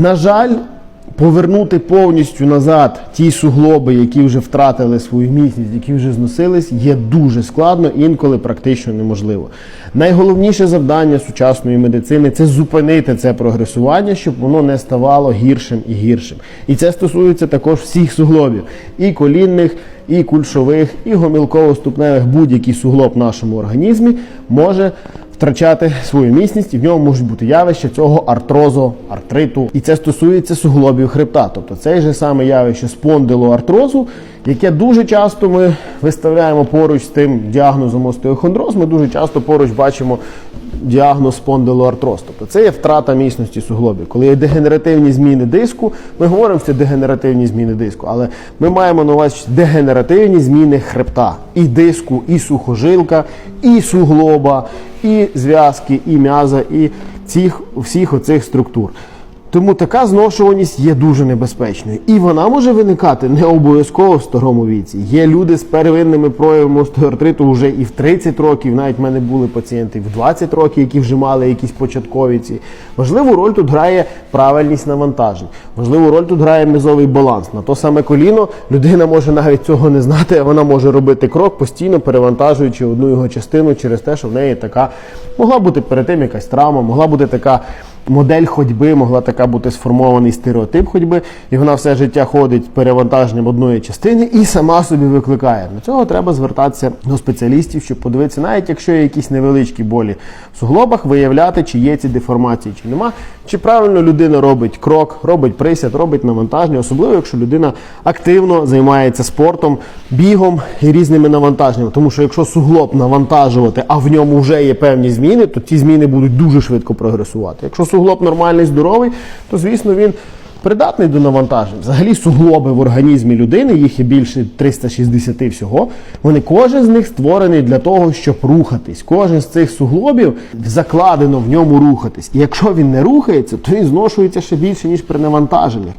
На жаль, повернути повністю назад ті суглоби, які вже втратили свою міцність, які вже зносились, є дуже складно, інколи практично неможливо. Найголовніше завдання сучасної медицини це зупинити це прогресування, щоб воно не ставало гіршим і гіршим. І це стосується також всіх суглобів: і колінних, і кульшових, і гомілково-ступневих. Будь-який суглоб в нашому організмі може втрачати свою міцність, і в ньому можуть бути явища цього артрозу, артриту. І це стосується суглобів хребта. Тобто цей же саме явище спондилоартрозу, яке дуже часто ми виставляємо поруч з тим діагнозом остеохондроз, ми дуже часто поруч бачимо діагноз спондилоартроз. Тобто це є втрата міцності суглобів. Коли є дегенеративні зміни диску, ми говоримо, що це дегенеративні зміни диску, але ми маємо на увазі дегенеративні зміни хребта і диску, і сухожилка, і суглоба, і зв'язки, і м'яза, і цих всіх оцих структур. Тому така зношуваність є дуже небезпечною. І вона може виникати не обов'язково в старому віці. Є люди з первинними проявами остеоартриту вже і в 30 років. Навіть в мене були пацієнти в 20 років, які вже мали якісь початкові ці. Важливу роль тут грає правильність навантажень. Важливу роль тут грає мезовий баланс. На то саме коліно людина може навіть цього не знати, а вона може робити крок, постійно перевантажуючи одну його частину через те, що в неї така могла бути перед тим якась травма, могла бути така модель ходьби, могла така бути сформований стереотип ходьби, і вона все життя ходить перевантаженням одної частини і сама собі викликає. Для цього треба звертатися до спеціалістів, щоб подивитися, навіть якщо є якісь невеличкі болі в суглобах, виявляти, чи є ці деформації, чи нема, чи правильно людина робить крок, робить присяд, робить навантаження, особливо якщо людина активно займається спортом, бігом і різними навантаженнями. Тому що якщо суглоб навантажувати, а в ньому вже є певні зміни, то ці зміни будуть дуже швидко прогресувати. Якщо суглоб нормальний, здоровий, то звісно він придатний до навантажень. Взагалі суглоби в організмі людини, їх є більше 360 всього. Вони кожен з них створений для того, щоб рухатись. Кожен з цих суглобів закладено в ньому рухатись. І якщо він не рухається, то він зношується ще більше, ніж при навантаженні.